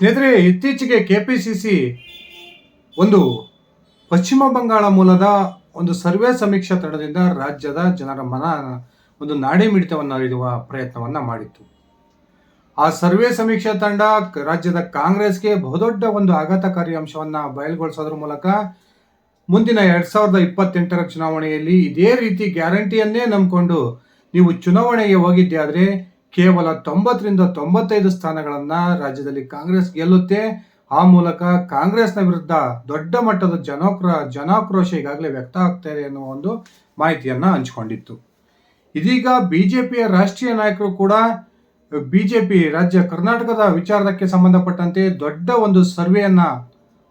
ಸ್ನೇಹಿತರೆ, ಇತ್ತೀಚೆಗೆ ಕೆಪಿಸಿಸಿ ಒಂದು ಪಶ್ಚಿಮ ಬಂಗಾಳ ಮೂಲದ ಒಂದು ಸರ್ವೆ ಸಮೀಕ್ಷಾ ತಂಡದಿಂದ ರಾಜ್ಯದ ಜನರ ಮನ ಒಂದು ನಾಡಿ ಮಿಡಿತವನ್ನು ಅರಿಯುವ ಪ್ರಯತ್ನವನ್ನು ಮಾಡಿತ್ತು. ಆ ಸರ್ವೆ ಸಮೀಕ್ಷಾ ತಂಡ ಕ- ರಾಜ್ಯದ ಕಾಂಗ್ರೆಸ್ಗೆ ಬಹುದೊಡ್ಡ ಒಂದು ಆಘಾತಕಾರಿ ಅಂಶವನ್ನು ಬಯಲುಗೊಳಿಸೋದ್ರ ಮೂಲಕ ಮುಂದಿನ ಎರಡ್ ಸಾವಿರದ ಇಪ್ಪತ್ತೆಂಟರ ಚುನಾವಣೆಯಲ್ಲಿ ಇದೇ ರೀತಿ ಗ್ಯಾರಂಟಿಯನ್ನೇ ನಂಬಿಕೊಂಡು ನೀವು ಚುನಾವಣೆಗೆ ಹೋಗಿದ್ದೆ ಆದ್ರೆ ಕೇವಲ ತೊಂಬತ್ತರಿಂದ ತೊಂಬತ್ತೈದು ಸ್ಥಾನಗಳನ್ನು ರಾಜ್ಯದಲ್ಲಿ ಕಾಂಗ್ರೆಸ್ ಗೆಲ್ಲುತ್ತೆ. ಆ ಮೂಲಕ ಕಾಂಗ್ರೆಸ್ನ ವಿರುದ್ಧ ದೊಡ್ಡ ಮಟ್ಟದ ಜನೋಕ್ರ, ಜನಾಕ್ರೋಶ ಈಗಾಗಲೇ ವ್ಯಕ್ತ ಆಗ್ತಾ ಇದೆ ಒಂದು ಮಾಹಿತಿಯನ್ನ ಹಂಚಿಕೊಂಡಿತ್ತು. ಇದೀಗ ಬಿಜೆಪಿಯ ರಾಷ್ಟ್ರೀಯ ನಾಯಕರು ಕೂಡ ಬಿಜೆಪಿ ರಾಜ್ಯ ಕರ್ನಾಟಕದ ವಿಚಾರಕ್ಕೆ ಸಂಬಂಧಪಟ್ಟಂತೆ ದೊಡ್ಡ ಒಂದು ಸರ್ವೆಯನ್ನು,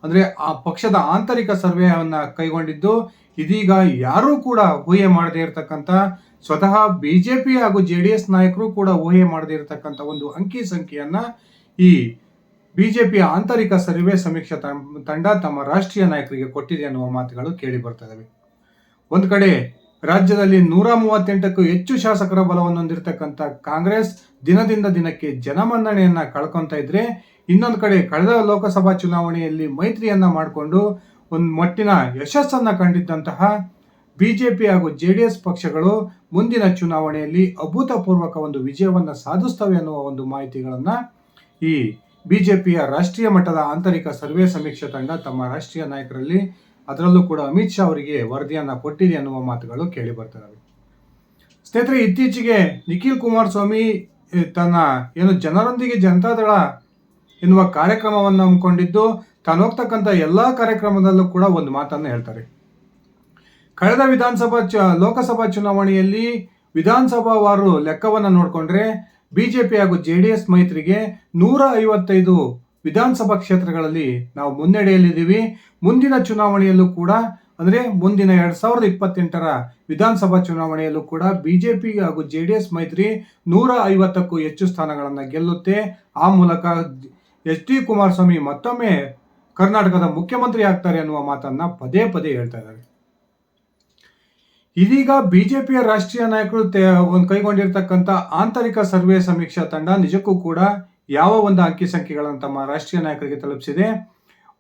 ಅಂದ್ರೆ ಆ ಪಕ್ಷದ ಆಂತರಿಕ ಸರ್ವೆಯನ್ನು ಕೈಗೊಂಡಿದ್ದು. ಇದೀಗ ಯಾರೂ ಕೂಡ ಊಹೆ ಮಾಡದೇ ಇರತಕ್ಕಂಥ ಸ್ವತಃ ಬಿಜೆಪಿ ಹಾಗೂ ಜೆ ಡಿ ಎಸ್ ನಾಯಕರು ಕೂಡ ಊಹೆ ಮಾಡದೇ ಇರತಕ್ಕಂಥ ಒಂದು ಅಂಕಿ ಸಂಖ್ಯೆಯನ್ನು ಈ ಬಿಜೆಪಿ ಆಂತರಿಕ ಸರ್ವೆ ಸಮೀಕ್ಷಾ ತಂಡ ತಮ್ಮ ರಾಷ್ಟ್ರೀಯ ನಾಯಕರಿಗೆ ಕೊಟ್ಟಿದೆ ಅನ್ನುವ ಮಾತುಗಳು ಕೇಳಿ ಬರ್ತಾ ಇದಾವೆ. ಒಂದು ಕಡೆ ರಾಜ್ಯದಲ್ಲಿ ನೂರ ಮೂವತ್ತೆಂಟಕ್ಕೂ ಹೆಚ್ಚು ಶಾಸಕರ ಬಲವನ್ನು ಹೊಂದಿರತಕ್ಕಂಥ ಕಾಂಗ್ರೆಸ್ ದಿನದಿಂದ ದಿನಕ್ಕೆ ಜನಮನ್ನಣೆಯನ್ನ ಕಳ್ಕೊತಾ ಇದ್ರೆ ಇನ್ನೊಂದು ಕಡೆ ಕಳೆದ ಲೋಕಸಭಾ ಚುನಾವಣೆಯಲ್ಲಿ ಮೈತ್ರಿಯನ್ನ ಮಾಡಿಕೊಂಡು ಒಂದು ಮಟ್ಟಿನ ಯಶಸ್ಸನ್ನು ಕಂಡಿದ್ದಂತಹ ಬಿ ಜೆ ಪಿ ಹಾಗೂ ಜೆ ಡಿ ಎಸ್ ಪಕ್ಷಗಳು ಮುಂದಿನ ಚುನಾವಣೆಯಲ್ಲಿ ಅಭೂತಪೂರ್ವಕ ಒಂದು ವಿಜಯವನ್ನು ಸಾಧಿಸ್ತವೆ ಅನ್ನುವ ಒಂದು ಮಾಹಿತಿಗಳನ್ನು ಈ ಬಿ ಜೆ ಪಿಯ ರಾಷ್ಟ್ರೀಯ ಮಟ್ಟದ ಆಂತರಿಕ ಸರ್ವೆ ಸಮೀಕ್ಷಾ ತಂಡ ತಮ್ಮ ರಾಷ್ಟ್ರೀಯ ನಾಯಕರಲ್ಲಿ ಅದರಲ್ಲೂ ಕೂಡ ಅಮಿತ್ ಶಾ ಅವರಿಗೆ ವರದಿಯನ್ನು ಕೊಟ್ಟಿದೆ ಅನ್ನುವ ಮಾತುಗಳು ಕೇಳಿ ಸ್ನೇಹಿತರೆ, ಇತ್ತೀಚೆಗೆ ನಿಖಿಲ್ ಕುಮಾರಸ್ವಾಮಿ, ತನ್ನ ಏನು ಜನರೊಂದಿಗೆ ಜನತಾದಳ ಎನ್ನುವ ಕಾರ್ಯಕ್ರಮವನ್ನು ಹಮ್ಮಿಕೊಂಡಿದ್ದು ತಾನು ಹೋಗ್ತಕ್ಕಂಥ ಎಲ್ಲಾ ಕಾರ್ಯಕ್ರಮದಲ್ಲೂ ಕೂಡ ಒಂದು ಮಾತನ್ನು ಹೇಳ್ತಾರೆ. ಕಳೆದ ವಿಧಾನಸಭಾ ಚ, ಲೋಕಸಭಾ ಚುನಾವಣೆಯಲ್ಲಿ ವಿಧಾನಸಭಾವಾರು ಲೆಕ್ಕವನ್ನು ನೋಡಿಕೊಂಡ್ರೆ ಬಿಜೆಪಿ ಹಾಗೂ ಜೆ ಡಿ ಎಸ್ ಮೈತ್ರಿಗೆ ನೂರ ಐವತ್ತೈದು ವಿಧಾನಸಭಾ ಕ್ಷೇತ್ರಗಳಲ್ಲಿ ನಾವು ಮುನ್ನಡೆಯಲ್ಲಿದ್ದೀವಿ. ಮುಂದಿನ ಚುನಾವಣೆಯಲ್ಲೂ ಕೂಡ, ಅಂದ್ರೆ ಮುಂದಿನ ಎರಡ್ ಸಾವಿರದ ಇಪ್ಪತ್ತೆಂಟರ ವಿಧಾನಸಭಾ ಚುನಾವಣೆಯಲ್ಲೂ ಕೂಡ ಬಿಜೆಪಿ ಹಾಗೂ ಜೆ ಡಿ ಎಸ್ ಮೈತ್ರಿ ನೂರ ಐವತ್ತಕ್ಕೂ ಹೆಚ್ಚು ಸ್ಥಾನಗಳನ್ನು ಗೆಲ್ಲುತ್ತೆ. ಆ ಮೂಲಕ ಎಚ್ ಡಿ ಕುಮಾರಸ್ವಾಮಿ ಮತ್ತೊಮ್ಮೆ ಕರ್ನಾಟಕದ ಮುಖ್ಯಮಂತ್ರಿ ಆಗ್ತಾರೆ ಅನ್ನುವ ಮಾತನ್ನ ಪದೇ ಪದೇ ಹೇಳ್ತಾ ಇದ್ದಾರೆ. ಇದೀಗ ಬಿಜೆಪಿಯ ರಾಷ್ಟ್ರೀಯ ನಾಯಕರು ಕೈಗೊಂಡಿರ್ತಕ್ಕಂಥ ಆಂತರಿಕ ಸರ್ವೆ ಸಮೀಕ್ಷಾ ತಂಡ ನಿಜಕ್ಕೂ ಕೂಡ ಯಾವ ಒಂದು ಅಂಕಿ ಸಂಖ್ಯೆಗಳನ್ನು ತಮ್ಮ ರಾಷ್ಟ್ರೀಯ ನಾಯಕರಿಗೆ ತಲುಪಿಸಿದೆ.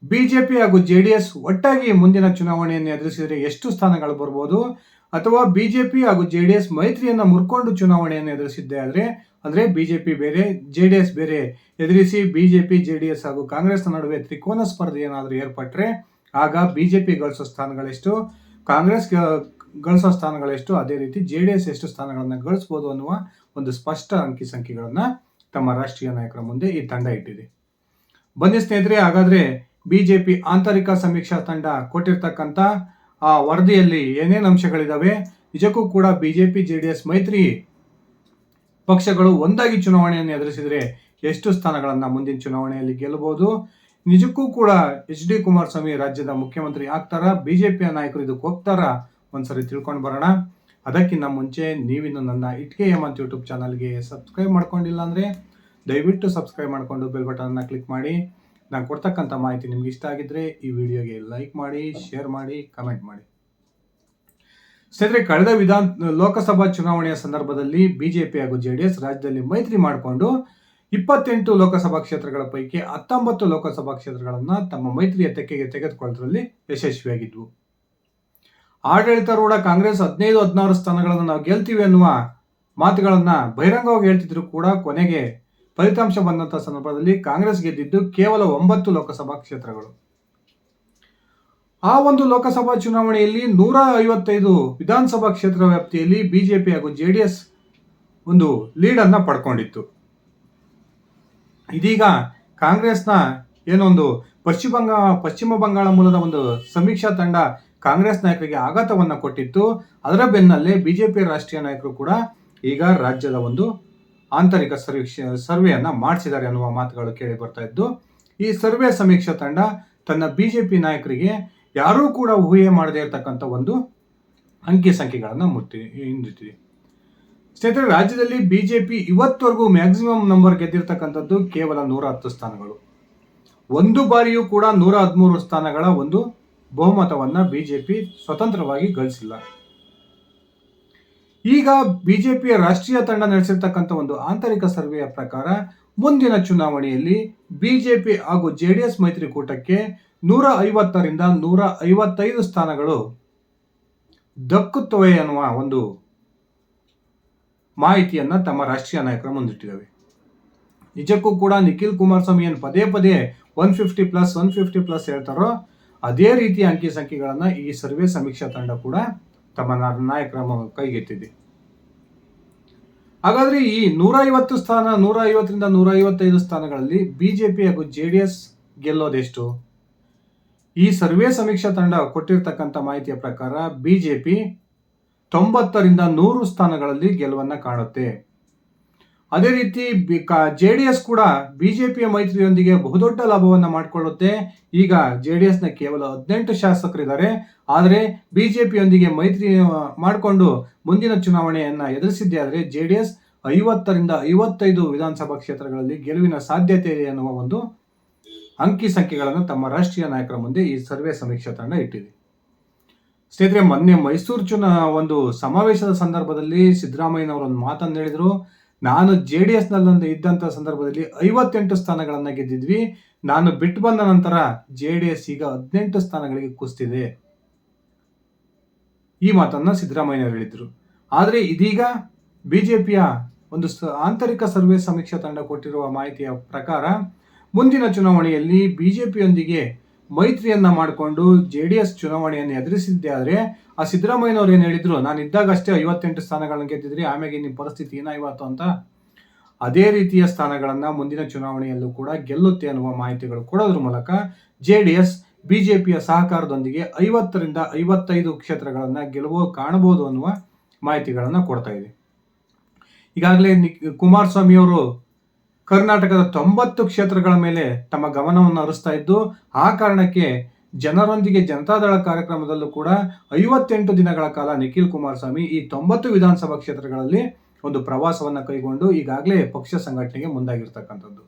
ಬಿಜೆಪಿ ಹಾಗೂ ಜೆ ಡಿ ಎಸ್ ಒಟ್ಟಾಗಿ ಮುಂದಿನ ಚುನಾವಣೆಯನ್ನು ಎದುರಿಸಿದರೆ ಎಷ್ಟು ಸ್ಥಾನಗಳು ಬರ್ಬೋದು? ಅಥವಾ ಬಿಜೆಪಿ ಹಾಗೂ ಜೆ ಡಿ ಎಸ್ ಮೈತ್ರಿಯನ್ನ ಮುರ್ಕೊಂಡು ಚುನಾವಣೆಯನ್ನು ಎದುರಿಸಿದ್ದೆ ಆದ್ರೆ ಅಂದ್ರೆ ಬಿಜೆಪಿ ಬೇರೆ ಜೆ ಡಿ ಎಸ್ ಬೇರೆ ಎದುರಿಸಿ ಬಿಜೆಪಿ ಜೆ ಡಿ ಎಸ್ ಹಾಗೂ ಕಾಂಗ್ರೆಸ್ನ ನಡುವೆ ತ್ರಿಕೋನ ಸ್ಪರ್ಧೆ ಏನಾದರೂ ಏರ್ಪಟ್ಟರೆ ಆಗ ಬಿಜೆಪಿ ಗಳಿಸೋ ಸ್ಥಾನಗಳೆಷ್ಟು, ಕಾಂಗ್ರೆಸ್ ಗಳಿಸೋ ಸ್ಥಾನಗಳೆಷ್ಟು, ಅದೇ ರೀತಿ ಜೆ ಡಿ ಎಸ್ ಎಷ್ಟು ಸ್ಥಾನಗಳನ್ನು ಗಳಿಸ್ಬೋದು ಅನ್ನುವ ಒಂದು ಸ್ಪಷ್ಟ ಅಂಕಿ ಸಂಖ್ಯೆಗಳನ್ನು ತಮ್ಮ ರಾಷ್ಟ್ರೀಯ ನಾಯಕರ ಮುಂದೆ ಈ ತಂಡ ಇಟ್ಟಿದೆ. ಬನ್ನಿ ಸ್ನೇಹಿತರೆ, ಹಾಗಾದ್ರೆ ಬಿಜೆಪಿ ಆಂತರಿಕ ಸಮೀಕ್ಷಾ ತಂಡ ಕೊಟ್ಟಿರ್ತಕ್ಕಂಥ ಆ ವರದಿಯಲ್ಲಿ ಏನೇನು ಅಂಶಗಳಿದಾವೆ? ನಿಜಕ್ಕೂ ಕೂಡ ಬಿಜೆಪಿ ಜೆ ಡಿ ಎಸ್ ಮೈತ್ರಿ ಪಕ್ಷಗಳು ಒಂದಾಗಿ ಚುನಾವಣೆಯನ್ನು ಎದುರಿಸಿದರೆ ಎಷ್ಟು ಸ್ಥಾನಗಳನ್ನು ಮುಂದಿನ ಚುನಾವಣೆಯಲ್ಲಿ ಗೆಲ್ಲಬಹುದು? ನಿಜಕ್ಕೂ ಕೂಡ ಎಚ್ ಡಿ ಕುಮಾರಸ್ವಾಮಿ ರಾಜ್ಯದ ಮುಖ್ಯಮಂತ್ರಿ ಆಗ್ತಾರಾ? ಬಿಜೆಪಿಯ ನಾಯಕರು ಇದಕ್ಕೆ ಹೋಗ್ತಾರಾ ಒಂದ್ಸರಿ ತಿಳ್ಕೊಂಡು ಬರೋಣ. ಅದಕ್ಕಿಂತ ಮುಂಚೆ ನೀವಿನ್ನು ನನ್ನ ಇಟ್ಕೆ ಹೇಮಂತ್ ಯೂಟ್ಯೂಬ್ ಚಾನಲ್ಗೆ ಸಬ್ಸ್ಕ್ರೈಬ್ ಮಾಡ್ಕೊಂಡಿಲ್ಲ ಅಂದರೆ ದಯವಿಟ್ಟು ಸಬ್ಸ್ಕ್ರೈಬ್ ಮಾಡಿಕೊಂಡು ಬೆಲ್ ಬಟನ್ನ ಕ್ಲಿಕ್ ಮಾಡಿ. ನಾನು ಕೊಡ್ತಕ್ಕಂಥ ಮಾಹಿತಿ ನಿಮ್ಗೆ ಇಷ್ಟ ಆಗಿದ್ರೆ ಈ ವಿಡಿಯೋಗೆ ಲೈಕ್ ಮಾಡಿ, ಶೇರ್ ಮಾಡಿ, ಕಮೆಂಟ್ ಮಾಡಿ. ಸ್ನೇಹಿತರೆ ಕಳೆದ ವಿಧಾನ, ಲೋಕಸಭಾ ಚುನಾವಣೆಯ ಸಂದರ್ಭದಲ್ಲಿ ಬಿಜೆಪಿ ಹಾಗೂ ಜೆ ಡಿ ಎಸ್ ರಾಜ್ಯದಲ್ಲಿ ಮೈತ್ರಿ ಮಾಡಿಕೊಂಡು ಇಪ್ಪತ್ತೆಂಟು ಲೋಕಸಭಾ ಕ್ಷೇತ್ರಗಳ ಪೈಕಿ ಹತ್ತೊಂಬತ್ತು ಲೋಕಸಭಾ ಕ್ಷೇತ್ರಗಳನ್ನು ತಮ್ಮ ಮೈತ್ರಿಯ ತೆಕ್ಕೆಗೆ ತೆಗೆದುಕೊಳ್ಳುವುದರಲ್ಲಿ ಯಶಸ್ವಿಯಾಗಿದ್ವು. ಆಡಳಿತಾರೂಢ ಕಾಂಗ್ರೆಸ್ ಹದಿನೈದು, ಹದಿನಾರು ಸ್ಥಾನಗಳನ್ನು ನಾವು ಗೆಲ್ತೀವಿ ಅನ್ನುವ ಮಾತುಗಳನ್ನು ಬಹಿರಂಗವಾಗಿ ಹೇಳ್ತಿದ್ರು ಕೂಡ ಕೊನೆಗೆ ಫಲಿತಾಂಶ ಬಂದಂಥ ಸಂದರ್ಭದಲ್ಲಿ ಕಾಂಗ್ರೆಸ್ ಗೆದ್ದಿದ್ದು ಕೇವಲ ಒಂಬತ್ತು ಲೋಕಸಭಾ ಕ್ಷೇತ್ರಗಳು. ಆ ಒಂದು ಲೋಕಸಭಾ ಚುನಾವಣೆಯಲ್ಲಿ ನೂರ ಐವತ್ತೈದು ವಿಧಾನಸಭಾ ಕ್ಷೇತ್ರ ವ್ಯಾಪ್ತಿಯಲ್ಲಿ ಬಿಜೆಪಿ ಹಾಗೂ ಜೆ ಡಿ ಎಸ್ ಒಂದು ಲೀಡನ್ನು ಪಡ್ಕೊಂಡಿತ್ತು. ಇದೀಗ ಕಾಂಗ್ರೆಸ್ನ ಏನೊಂದು ಪಶ್ಚಿಮ ಬಂಗ, ಪಶ್ಚಿಮ ಬಂಗಾಳ ಮೂಲದ ಒಂದು ಸಮೀಕ್ಷಾ ತಂಡ ಕಾಂಗ್ರೆಸ್ ನಾಯಕರಿಗೆ ಆಘಾತವನ್ನು ಕೊಟ್ಟಿತ್ತು. ಅದರ ಬೆನ್ನಲ್ಲೇ ಬಿಜೆಪಿ ರಾಷ್ಟ್ರೀಯ ನಾಯಕರು ಕೂಡ ಈಗ ರಾಜ್ಯದ ಒಂದು ಆಂತರಿಕ ಸರ್ವೀಕ್ಷೆ, ಸರ್ವೆಯನ್ನು ಮಾಡಿಸಿದ್ದಾರೆ ಅನ್ನುವ ಮಾತುಗಳು ಕೇಳಿ ಬರ್ತಾ ಇದ್ದು, ಈ ಸರ್ವೆ ಸಮೀಕ್ಷಾ ತಂಡ ತನ್ನ ಬಿಜೆಪಿ ನಾಯಕರಿಗೆ ಯಾರೂ ಕೂಡ ಊಹೆ ಮಾಡದೇ ಇರತಕ್ಕಂಥ ಒಂದು ಅಂಕಿ ಸಂಖ್ಯೆಗಳನ್ನು ಮುಟ್ಟಿ ಹಿಂದಿರ್ತೀವಿ ಸ್ನೇಹಿತರೆ, ರಾಜ್ಯದಲ್ಲಿ ಬಿಜೆಪಿ ಇವತ್ತವರೆಗೂ ಮ್ಯಾಕ್ಸಿಮಮ್ ನಂಬರ್ ಗೆದ್ದಿರ್ತಕ್ಕಂಥದ್ದು ಕೇವಲ ನೂರ ಹತ್ತು ಸ್ಥಾನಗಳು. ಒಂದು ಬಾರಿಯೂ ಕೂಡ ನೂರ ಹದಿಮೂರು ಸ್ಥಾನಗಳ ಒಂದು ಬಹುಮತವನ್ನ ಬಿಜೆಪಿ ಸ್ವತಂತ್ರವಾಗಿ ಗಳಿಸಿಲ್ಲ. ಈಗ ಬಿಜೆಪಿಯ ರಾಷ್ಟ್ರೀಯ ತಂಡ ನಡೆಸಿರ್ತಕ್ಕಂಥ ಒಂದು ಆಂತರಿಕ ಸರ್ವೆಯ ಪ್ರಕಾರ ಮುಂದಿನ ಚುನಾವಣೆಯಲ್ಲಿ ಬಿಜೆಪಿ ಹಾಗೂ ಜೆಡಿಎಸ್ ಮೈತ್ರಿಕೂಟಕ್ಕೆ ನೂರ ಐವತ್ತರಿಂದ ನೂರ ಐವತ್ತೈದು ಸ್ಥಾನಗಳು ದಕ್ಕುತ್ತವೆ ಅನ್ನುವ ಒಂದು ಮಾಹಿತಿಯನ್ನು ತಮ್ಮ ರಾಷ್ಟ್ರೀಯ ನಾಯಕರು ಮುಂದಿಟ್ಟಿದ್ದಾವೆ. ನಿಜಕ್ಕೂ ಕೂಡ ನಿಖಿಲ್ ಕುಮಾರಸ್ವಾಮಿ ಏನು ಪದೇ ಪದೇ one fifty plus, one fifty plus ಹೇಳ್ತಾರೋ, ಅದೇ ರೀತಿಯ ಅಂಕಿ ಸಂಖ್ಯೆಗಳನ್ನು ಈ ಸರ್ವೆ ಸಮೀಕ್ಷಾ ತಂಡ ಕೂಡ ತಮ್ಮ ನಾಯಕರ ಕೈಗೆತ್ತಿದೆ. ಹಾಗಾದ್ರೆ ಈ ನೂರ ಐವತ್ತು ಸ್ಥಾನ ನೂರ ಐವತ್ತರಿಂದ ನೂರ ಐವತ್ತೈದು ಸ್ಥಾನಗಳಲ್ಲಿ ಬಿಜೆಪಿ ಹಾಗೂ ಜೆ ಡಿ ಎಸ್ ಗೆಲ್ಲೋದೆಷ್ಟು? ಈ ಸರ್ವೆ ಸಮೀಕ್ಷಾ ತಂಡ ಕೊಟ್ಟಿರ್ತಕ್ಕಂಥ ಮಾಹಿತಿಯ ಪ್ರಕಾರ ಬಿಜೆಪಿ ತೊಂಬತ್ತರಿಂದ ನೂರು ಸ್ಥಾನಗಳಲ್ಲಿ ಗೆಲುವನ್ನ ಕಾಣುತ್ತೆ. ಅದೇ ರೀತಿ ಜೆ ಡಿ ಎಸ್ ಕೂಡ ಬಿಜೆಪಿಯ ಮೈತ್ರಿಯೊಂದಿಗೆ ಬಹುದೊಡ್ಡ ಲಾಭವನ್ನ ಮಾಡಿಕೊಳ್ಳುತ್ತೆ. ಈಗ ಜೆ ಡಿ ಎಸ್ನ ಕೇವಲ ಹದಿನೆಂಟು ಶಾಸಕರಿದ್ದಾರೆ. ಆದರೆ ಬಿಜೆಪಿಯೊಂದಿಗೆ ಮೈತ್ರಿ ಮಾಡಿಕೊಂಡು ಮುಂದಿನ ಚುನಾವಣೆಯನ್ನ ಎದುರಿಸಿದ್ದೇ ಆದರೆ ಜೆ ಡಿ ಎಸ್ ಐವತ್ತರಿಂದ ಐವತ್ತೈದು ವಿಧಾನಸಭಾ ಕ್ಷೇತ್ರಗಳಲ್ಲಿ ಗೆಲುವಿನ ಸಾಧ್ಯತೆ ಇದೆ ಅನ್ನುವ ಒಂದು ಅಂಕಿ ಸಂಖ್ಯೆಗಳನ್ನು ತಮ್ಮ ರಾಷ್ಟ್ರೀಯ ನಾಯಕರ ಮುಂದೆ ಈ ಸರ್ವೆ ಸಮೀಕ್ಷಾ ತಂಡ ಇಟ್ಟಿದೆ. ಸ್ನೇಹಿತರೆ, ಮೊನ್ನೆ ಮೈಸೂರು ಚುನ ಒಂದು ಸಮಾವೇಶದ ಸಂದರ್ಭದಲ್ಲಿ ಸಿದ್ದರಾಮಯ್ಯನವರು ಒಂದು ಮಾತನ್ನು ಹೇಳಿದರು. ನಾನು ಜೆ ಡಿ ಎಸ್ನಲ್ಲೊಂದು ಇದ್ದಂಥ ಸಂದರ್ಭದಲ್ಲಿ ಐವತ್ತೆಂಟು ಸ್ಥಾನಗಳನ್ನು ಗೆದ್ದಿದ್ವಿ. ನಾನು ಬಿಟ್ಟು ಬಂದ ನಂತರ ಜೆ ಡಿ ಎಸ್ ಈಗ ಹದಿನೆಂಟು ಸ್ಥಾನಗಳಿಗೆ ಕುಸ್ತಿದೆ. ಈ ಮಾತನ್ನ ಸಿದ್ದರಾಮಯ್ಯನವರು ಹೇಳಿದ್ರು. ಆದರೆ ಇದೀಗ ಬಿಜೆಪಿಯ ಒಂದು ಸ- ಆಂತರಿಕ ಸರ್ವೆ ಸಮೀಕ್ಷಾ ತಂಡ ಕೊಟ್ಟಿರುವ ಮಾಹಿತಿಯ ಪ್ರಕಾರ ಮುಂದಿನ ಚುನಾವಣೆಯಲ್ಲಿ ಬಿಜೆಪಿಯೊಂದಿಗೆ ಮೈತ್ರಿಯನ್ನ ಮಾಡಿಕೊಂಡು ಜೆ ಡಿ ಎಸ್ ಚುನಾವಣೆಯನ್ನು ಎದುರಿಸಿದ್ದೆ ಆದರೆ ಆ ಸಿದ್ದರಾಮಯ್ಯನವ್ರು ಏನು ಹೇಳಿದ್ರು? ನಾನು ಇದ್ದಾಗಷ್ಟೇ ಐವತ್ತೆಂಟು ಸ್ಥಾನಗಳನ್ನು ಗೆದ್ದಿದ್ರಿ ಆಮೇಲೆ ನಿಮ್ಮ ಪರಿಸ್ಥಿತಿ ಏನಾಯ್ತು ಅಂತ? ಅದೇ ರೀತಿಯ ಸ್ಥಾನಗಳನ್ನು ಮುಂದಿನ ಚುನಾವಣೆಯಲ್ಲೂ ಕೂಡ ಗೆಲ್ಲುತ್ತೆ ಅನ್ನುವ ಮಾಹಿತಿಗಳು ಕೊಡೋದ್ರ ಮೂಲಕ ಜೆ ಡಿ ಎಸ್ ಬಿಜೆಪಿಯ ಸಹಕಾರದೊಂದಿಗೆ ಐವತ್ತರಿಂದ ಐವತ್ತೈದು ಕ್ಷೇತ್ರಗಳನ್ನು ಗೆಲುವು ಕಾಣಬಹುದು ಅನ್ನುವ ಮಾಹಿತಿಗಳನ್ನು ಕೊಡ್ತಾ ಇದೆ. ಈಗಾಗಲೇ ಕುಮಾರಸ್ವಾಮಿ ಅವರು ಕರ್ನಾಟಕದ ತೊಂಬತ್ತು ಕ್ಷೇತ್ರಗಳ ಮೇಲೆ ತಮ್ಮ ಗಮನವನ್ನು ಹರಿಸ್ತಾ ಇದ್ದು, ಆ ಕಾರಣಕ್ಕೆ ಜನರೊಂದಿಗೆ ಜನತಾದಳ ಕಾರ್ಯಕ್ರಮದಲ್ಲೂ ಕೂಡ ಐವತ್ತೆಂಟು ದಿನಗಳ ಕಾಲ ನಿಖಿಲ್ ಕುಮಾರಸ್ವಾಮಿ ಈ ತೊಂಬತ್ತು ವಿಧಾನಸಭಾ ಕ್ಷೇತ್ರಗಳಲ್ಲಿ ಒಂದು ಪ್ರವಾಸವನ್ನು ಕೈಗೊಂಡು ಈಗಾಗಲೇ ಪಕ್ಷ ಸಂಘಟನೆಗೆ ಮುಂದಾಗಿರ್ತಕ್ಕಂಥದ್ದು.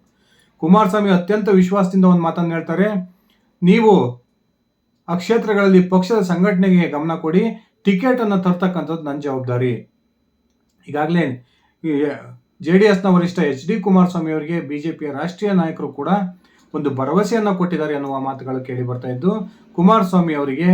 ಕುಮಾರಸ್ವಾಮಿ ಅತ್ಯಂತ ವಿಶ್ವಾಸದಿಂದ ಒಂದು ಮಾತನ್ನು ಹೇಳ್ತಾರೆ, ನೀವು ಆ ಕ್ಷೇತ್ರಗಳಲ್ಲಿ ಪಕ್ಷದ ಸಂಘಟನೆಗೆ ಗಮನ ಕೊಡಿ, ಟಿಕೆಟ್ ಅನ್ನು ತರ್ತಕ್ಕಂಥದ್ದು ನನ್ನ ಜವಾಬ್ದಾರಿ. ಈಗಾಗಲೇ ಜೆ ಎಸ್ನ ವರಿಷ್ಠ ಎಚ್ ಡಿ ಕುಮಾರಸ್ವಾಮಿ ಅವರಿಗೆ ಬಿಜೆಪಿಯ ರಾಷ್ಟ್ರೀಯ ನಾಯಕರು ಕೂಡ ಒಂದು ಭರವಸೆಯನ್ನು ಕೊಟ್ಟಿದ್ದಾರೆ ಎನ್ನುವ ಮಾತುಗಳು ಕೇಳಿ ಬರ್ತಾ ಇದ್ದು, ಕುಮಾರಸ್ವಾಮಿ ಅವರಿಗೆ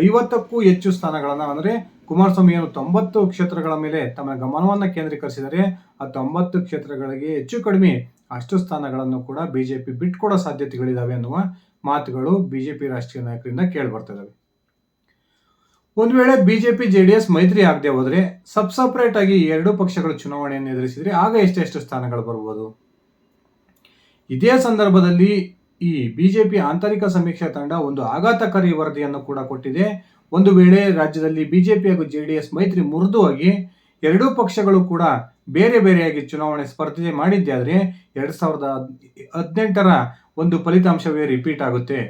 ಐವತ್ತಕ್ಕೂ ಹೆಚ್ಚು ಸ್ಥಾನಗಳನ್ನು, ಅಂದರೆ ಕುಮಾರಸ್ವಾಮಿ ಅವರು ತೊಂಬತ್ತು ಕ್ಷೇತ್ರಗಳ ಮೇಲೆ ತಮ್ಮ ಗಮನವನ್ನು ಕೇಂದ್ರೀಕರಿಸಿದರೆ ಆ ತೊಂಬತ್ತು ಕ್ಷೇತ್ರಗಳಿಗೆ ಹೆಚ್ಚು ಕಡಿಮೆ ಅಷ್ಟು ಸ್ಥಾನಗಳನ್ನು ಕೂಡ ಬಿಜೆಪಿ ಬಿಟ್ಕೊಡೋ ಸಾಧ್ಯತೆಗಳಿದಾವೆ ಅನ್ನುವ ಮಾತುಗಳು ಬಿಜೆಪಿ ರಾಷ್ಟ್ರೀಯ ನಾಯಕರಿಂದ ಕೇಳಿ ಬರ್ತಾ ಒಂದು ವೇಳೆ ಬಿಜೆಪಿ ಎಸ್ ಮೈತ್ರಿ ಆಗದೆ ಹೋದ್ರೆ ಸಬ್ ಸಪರೇಟ್ ಆಗಿ ಎರಡು ಪಕ್ಷಗಳು ಚುನಾವಣೆಯನ್ನು ಎದುರಿಸಿದರೆ ಆಗ ಎಷ್ಟೆಷ್ಟು ಸ್ಥಾನಗಳು ಬರ್ಬೋದು. ಇದೇ ಸಂದರ್ಭದಲ್ಲಿ ಈ ಬಿಜೆಪಿ ಆಂತರಿಕ ಸಮೀಕ್ಷಾ ತಂಡ ಒಂದು ಆಘಾತಕಾರಿ ವರದಿಯನ್ನು ಕೂಡ ಕೊಟ್ಟಿದೆ. ಒಂದು ವೇಳೆ ರಾಜ್ಯದಲ್ಲಿ ಬಿಜೆಪಿ ಹಾಗೂ ಜೆಡಿಎಸ್ ಮೈತ್ರಿ ಮುರಿದು ಹೋಗಿ ಎರಡೂ ಪಕ್ಷಗಳು ಕೂಡ ಬೇರೆ ಬೇರೆಯಾಗಿ ಚುನಾವಣೆ ಸ್ಪರ್ಧೆ ಮಾಡಿದ್ದೆ ಆದರೆ ಎರಡು ಸಾವಿರದ ಹದಿನೆಂಟರ ಒಂದು ಫಲಿತಾಂಶವೇ ರಿಪೀಟ್ ಆಗುತ್ತೆ.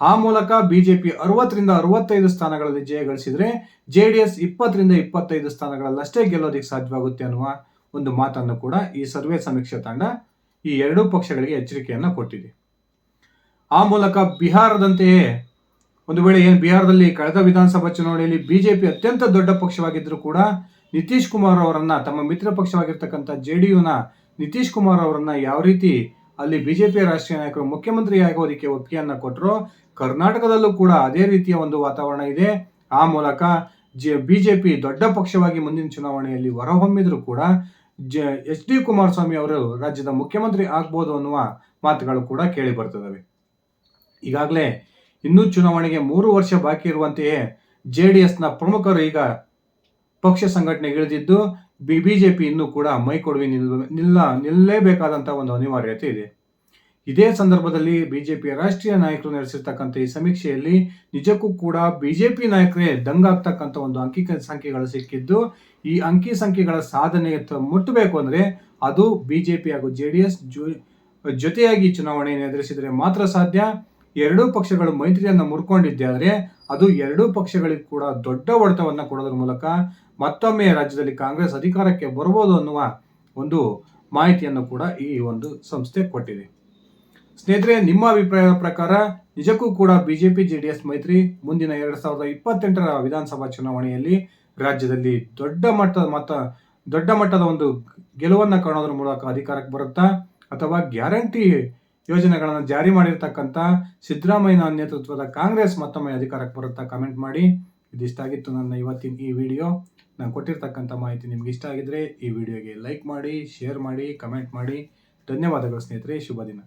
ಆ ಮೂಲಕ ಬಿಜೆಪಿ ಅರವತ್ತರಿಂದ ಅರವತ್ತೈದು ಸ್ಥಾನಗಳಲ್ಲಿ ಜಯ ಗಳಿಸಿದ್ರೆ ಜೆ ಡಿ ಎಸ್ ಇಪ್ಪತ್ತರಿಂದ ಇಪ್ಪತ್ತೈದು ಸ್ಥಾನಗಳಲ್ಲಷ್ಟೇ ಗೆಲ್ಲೋದಕ್ಕೆ ಸಾಧ್ಯವಾಗುತ್ತೆ ಅನ್ನುವ ಒಂದು ಮಾತನ್ನು ಕೂಡ ಈ ಸರ್ವೆ ಸಮೀಕ್ಷಾ ತಂಡ ಈ ಎರಡೂ ಪಕ್ಷಗಳಿಗೆ ಎಚ್ಚರಿಕೆಯನ್ನು ಕೊಟ್ಟಿದೆ. ಆ ಮೂಲಕ ಬಿಹಾರದಂತೆಯೇ ಒಂದು ವೇಳೆ ಏನು ಬಿಹಾರದಲ್ಲಿ ಕಳೆದ ವಿಧಾನಸಭಾ ಚುನಾವಣೆಯಲ್ಲಿ ಬಿಜೆಪಿ ಅತ್ಯಂತ ದೊಡ್ಡ ಪಕ್ಷವಾಗಿದ್ದರೂ ಕೂಡ ನಿತೀಶ್ ಕುಮಾರ್ ಅವರನ್ನ ತಮ್ಮ ಮಿತ್ರ ಪಕ್ಷವಾಗಿರ್ತಕ್ಕಂಥ ಜೆ ಡಿ ಯುನ ನಿತೀಶ್ ಕುಮಾರ್ ಅವರನ್ನ ಯಾವ ರೀತಿ ಅಲ್ಲಿ ಬಿಜೆಪಿ ರಾಷ್ಟ್ರೀಯ ನಾಯಕರು ಮುಖ್ಯಮಂತ್ರಿ ಆಗೋದಕ್ಕೆ ಒಪ್ಪಿಗೆಯನ್ನ ಕೊಟ್ಟರು ಕರ್ನಾಟಕದಲ್ಲೂ ಕೂಡ ಅದೇ ರೀತಿಯ ಒಂದು ವಾತಾವರಣ ಇದೆ. ಆ ಮೂಲಕ ಜೆ, ಬಿಜೆಪಿ ದೊಡ್ಡ ಪಕ್ಷವಾಗಿ ಮುಂದಿನ ಚುನಾವಣೆಯಲ್ಲಿ ಹೊರಹೊಮ್ಮಿದ್ರು ಕೂಡ ಜ, ಎಚ್, ಡಿ ಕುಮಾರಸ್ವಾಮಿ ಅವರು ರಾಜ್ಯದ ಮುಖ್ಯಮಂತ್ರಿ ಆಗ್ಬೋದು ಅನ್ನುವ ಮಾತುಗಳು ಕೂಡ ಕೇಳಿ ಬರ್ತದವೆ. ಈಗಾಗಲೇ ಇನ್ನೂ ಚುನಾವಣೆಗೆ ಮೂರು ವರ್ಷ ಬಾಕಿ ಇರುವಂತೆಯೇ ಜೆ ಡಿ ಎಸ್ನ ಪ್ರಮುಖರು ಈಗ ಪಕ್ಷ ಸಂಘಟನೆಗೆ ಇಳಿದಿದ್ದು, ಬಿ ಜೆ ಪಿ ಇನ್ನೂ ಕೂಡ ಮೈಕೊಡುವಿ ನಿಲ್ಲ ನಿಲ್ಲ ನಿಲ್ಲಲೇಬೇಕಾದಂಥ ಒಂದು ಅನಿವಾರ್ಯತೆ ಇದೆ. ಇದೇ ಸಂದರ್ಭದಲ್ಲಿ ಬಿಜೆಪಿಯ ರಾಷ್ಟ್ರೀಯ ನಾಯಕರು ನಡೆಸಿರ್ತಕ್ಕಂಥ ಈ ಸಮೀಕ್ಷೆಯಲ್ಲಿ ನಿಜಕ್ಕೂ ಕೂಡ ಬಿಜೆಪಿ ನಾಯಕರೇ ದಂಗಾಗ್ತಕ್ಕಂಥ ಒಂದು ಅಂಕಿ ಸಂಖ್ಯೆಗಳು ಸಿಕ್ಕಿದ್ದು, ಈ ಅಂಕಿ ಸಂಖ್ಯೆಗಳ ಸಾಧನೆ ಮುಟ್ಟಬೇಕು ಅಂದರೆ ಅದು ಬಿಜೆಪಿ ಹಾಗೂ ಜೆ ಡಿ ಎಸ್ ಜೊತೆಯಾಗಿ ಚುನಾವಣೆಯನ್ನು ಎದುರಿಸಿದರೆ ಮಾತ್ರ ಸಾಧ್ಯ. ಎರಡೂ ಪಕ್ಷಗಳು ಮೈತ್ರಿಯನ್ನು ಮುರ್ಕೊಂಡಿದ್ದಾದರೆ ಅದು ಎರಡೂ ಪಕ್ಷಗಳಿಗೂ ಕೂಡ ದೊಡ್ಡ ಹೊಡೆತವನ್ನು ಕೊಡೋದ್ರ ಮೂಲಕ ಮತ್ತೊಮ್ಮೆ ರಾಜ್ಯದಲ್ಲಿ ಕಾಂಗ್ರೆಸ್ ಅಧಿಕಾರಕ್ಕೆ ಬರಬಹುದು ಅನ್ನುವ ಒಂದು ಮಾಹಿತಿಯನ್ನು ಕೂಡ ಈ ಒಂದು ಸಂಸ್ಥೆ ಕೊಟ್ಟಿದೆ. ಸ್ನೇಹಿತರೆ, ನಿಮ್ಮ ಅಭಿಪ್ರಾಯದ ಪ್ರಕಾರ ನಿಜಕ್ಕೂ ಕೂಡ ಬಿಜೆಪಿ, ಜೆಡಿಎಸ್, ಮೈತ್ರಿ ಮುಂದಿನ ಎರಡು ಸಾವಿರದ ಇಪ್ಪತ್ತೆಂಟರ ವಿಧಾನಸಭಾ ಚುನಾವಣೆಯಲ್ಲಿ ರಾಜ್ಯದಲ್ಲಿ ದೊಡ್ಡ ಮಟ್ಟದ ಮತ ದೊಡ್ಡ ಮಟ್ಟದ ಒಂದು ಗೆಲುವನ್ನು ಕಾಣೋದ್ರ ಮೂಲಕ ಅಧಿಕಾರಕ್ಕೆ ಬರುತ್ತಾ? ಅಥವಾ ಗ್ಯಾರಂಟಿ ಯೋಜನೆಗಳನ್ನು ಜಾರಿ ಮಾಡಿರ್ತಕ್ಕಂಥ ಸಿದ್ದರಾಮಯ್ಯನ ನೇತೃತ್ವದ ಕಾಂಗ್ರೆಸ್ ಮತ್ತೊಮ್ಮೆ ಅಧಿಕಾರಕ್ಕೆ ಬರುತ್ತಾ ಕಮೆಂಟ್ ಮಾಡಿ. ಇದಿಷ್ಟಾಗಿತ್ತು ನನ್ನ ಇವತ್ತಿನ ಈ ವಿಡಿಯೋ. ನಾನು ಕೊಟ್ಟಿರ್ತಕ್ಕಂಥ ಮಾಹಿತಿ ನಿಮ್ಗೆ ಇಷ್ಟ ಆಗಿದ್ರೆ ಈ ವಿಡಿಯೋಗೆ ಲೈಕ್ ಮಾಡಿ, ಶೇರ್ ಮಾಡಿ, ಕಮೆಂಟ್ ಮಾಡಿ. ಧನ್ಯವಾದಗಳು ಸ್ನೇಹಿತರೆ, ಶುಭ ದಿನ.